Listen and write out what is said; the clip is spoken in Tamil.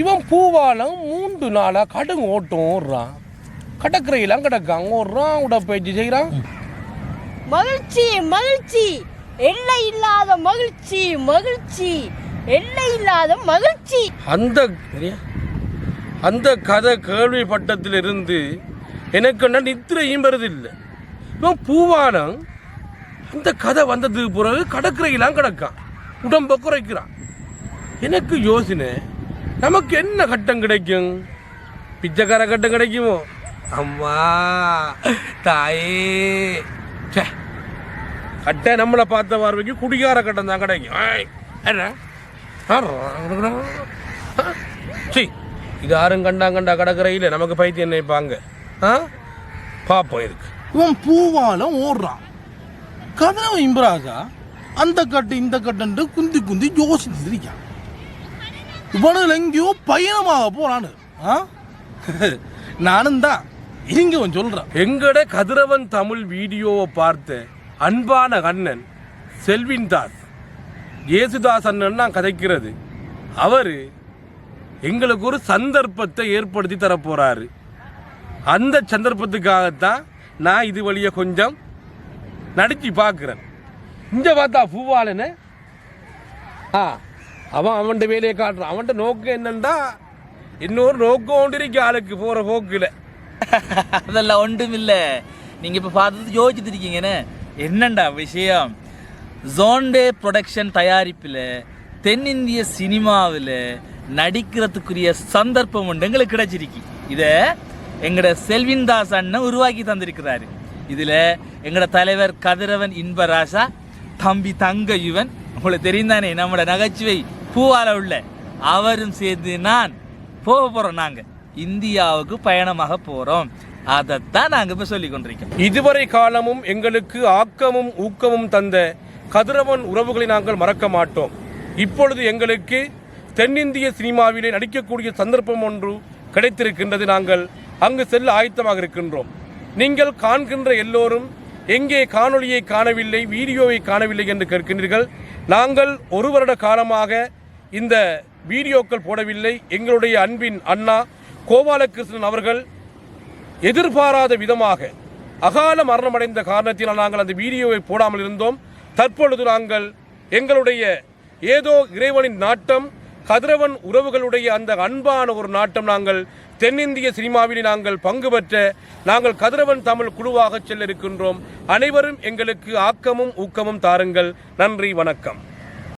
இவன் பூவாலம் மூன்று நாளா கடுங்க ஓட்டம் ஓடுறான் கடற்கரையெல்லாம் கிடக்கான் ஓடுறான் உடற்பயிற்சி செய்கிறான் மகிழ்ச்சி மகிழ்ச்சி. எல்லை இல்லாத மகிழ்ச்சி மகிழ்ச்சி. எல்லை இல்லாத மகிழ்ச்சி. அந்த? அந்த கதை கேள்விப்பட்டத்திலிருந்து எனக்கு என்ன நித்திரையும் வருதில்லை. இவன் பூவானம் அந்த கதை வந்ததுக்கு பிறகு கடற்கரையெல்லாம் கிடக்கான். உடம்ப குறைக்கிறான். எனக்கு யோசனை நமக்கு என்ன கட்டம் கிடைக்கும்? பிச்சைக்கார கட்டம் கிடைக்குமோ? அம்மா தாயே. ச்சே. கட்டை நம்மளை பார்த்த பார்வைக்கு குடிகார கட்டம் தான் கிடைக்கும். சி என்ன? இது யாரும் கண்டா கண்டா கடற்கரையில் நமக்கு பைத்தியம் நினைப்பாங்க ஆ? பாப்போம் இருக்கு இவன் பூவாலும் ஓடுறான். கதவை இம்பராஜா அந்த கட்டு இந்த கட்டுன்ட்டு குந்தி குந்தி யோசிச்சுட்டு இருக்கான். இவனுக்கு எங்கேயோ பயணமாக போறான்னு ஆ? நானும் தான். இங்க அவன் சொல்றான். எங்கட கதிரவன் தமிழ் வீடியோவை பார்த்து அன்பான கண்ணன் செல்வின் தாஸ். ஏசுதாஸ் அண்ணன் நான் கதைக்கிறது. அவர் எங்களுக்கு ஒரு சந்தர்ப்பத்தை ஏற்படுத்தி தரப்போறாரு. அந்த சந்தர்ப்பத்துக்காகத்தான் நான் இது வழியை கொஞ்சம் நடிச்சு பார்க்குறேன். இங்கே பார்த்தா பூவாளன்னு ஆ. அவன் அவன்கிட்ட வேலையை காட்டுறான். அவன்கிட்ட நோக்கம் என்னன்னா இன்னொரு நோக்கம் ஒன்றிருக்கு ஆளுக்கு போகிற போக்கில். அதெல்லாம் ஒன்றும் இல்லை நீங்க இப்ப பார்த்தது யோசிச்சுட்டு இருக்கீங்கன்னு என்னண்டா விஷயம்? ஜோன்டே ப்ரொடக்ஷன் தயாரிப்பில் தென்னிந்திய சினிமாவில் நடிக்கிறதுக்குரிய சந்தர்ப்பம் ஒன்று எங்களுக்கு கிடைச்சிருக்கு. இதை எங்களோட செல்வின் தாஸ் அண்ணன் உருவாக்கி தந்திருக்கிறாரு. இதில் எங்களோட தலைவர் கதிரவன் இன்பராசா தம்பி தங்க யுவன் உங்களுக்கு தெரியும் தானே நம்மளோட நகைச்சுவை பூவால உள்ள அவரும் சேர்ந்து நான் போக போகிறோம் நாங்கள் இந்தியாவுக்கு பயணமாக போகிறோம் அதைத்தான் நாங்கள் இப்போ சொல்லி கொண்டிருக்கோம் இதுவரை காலமும் எங்களுக்கு ஆக்கமும் ஊக்கமும் தந்த கதிரவன் உறவுகளை நாங்கள் மறக்க மாட்டோம். இப்பொழுது எங்களுக்கு தென்னிந்திய சினிமாவிலே நடிக்கக்கூடிய சந்தர்ப்பம் ஒன்று கிடைத்திருக்கின்றது நாங்கள். அங்கு செல்ல ஆயத்தமாக இருக்கின்றோம். நீங்கள் காண்கின்ற எல்லோரும் எங்கே காணொளியை காணவில்லை வீடியோவை காணவில்லை என்று கேட்கின்றீர்கள். நாங்கள் ஒரு வருட காலமாக இந்த வீடியோக்கள் போடவில்லை. எங்களுடைய அன்பின் அண்ணா கோபாலகிருஷ்ணன் அவர்கள் எதிர்பாராத விதமாக அகால மரணமடைந்த காரணத்தினால் நாங்கள் அந்த வீடியோவை போடாமல் இருந்தோம். தற்பொழுது நாங்கள் எங்களுடைய ஏதோ இறைவனின் நாட்டம் கதிரவன் உறவுகளுடைய அந்த அன்பான ஒரு நாட்டம் நாங்கள் தென்னிந்திய சினிமாவில் நாங்கள் பங்கு பெற்ற நாங்கள் கதிரவன் தமிழ் குழுவாக செல்ல இருக்கின்றோம் அனைவரும் எங்களுக்கு ஆக்கமும் ஊக்கமும் தாருங்கள். நன்றி வணக்கம்.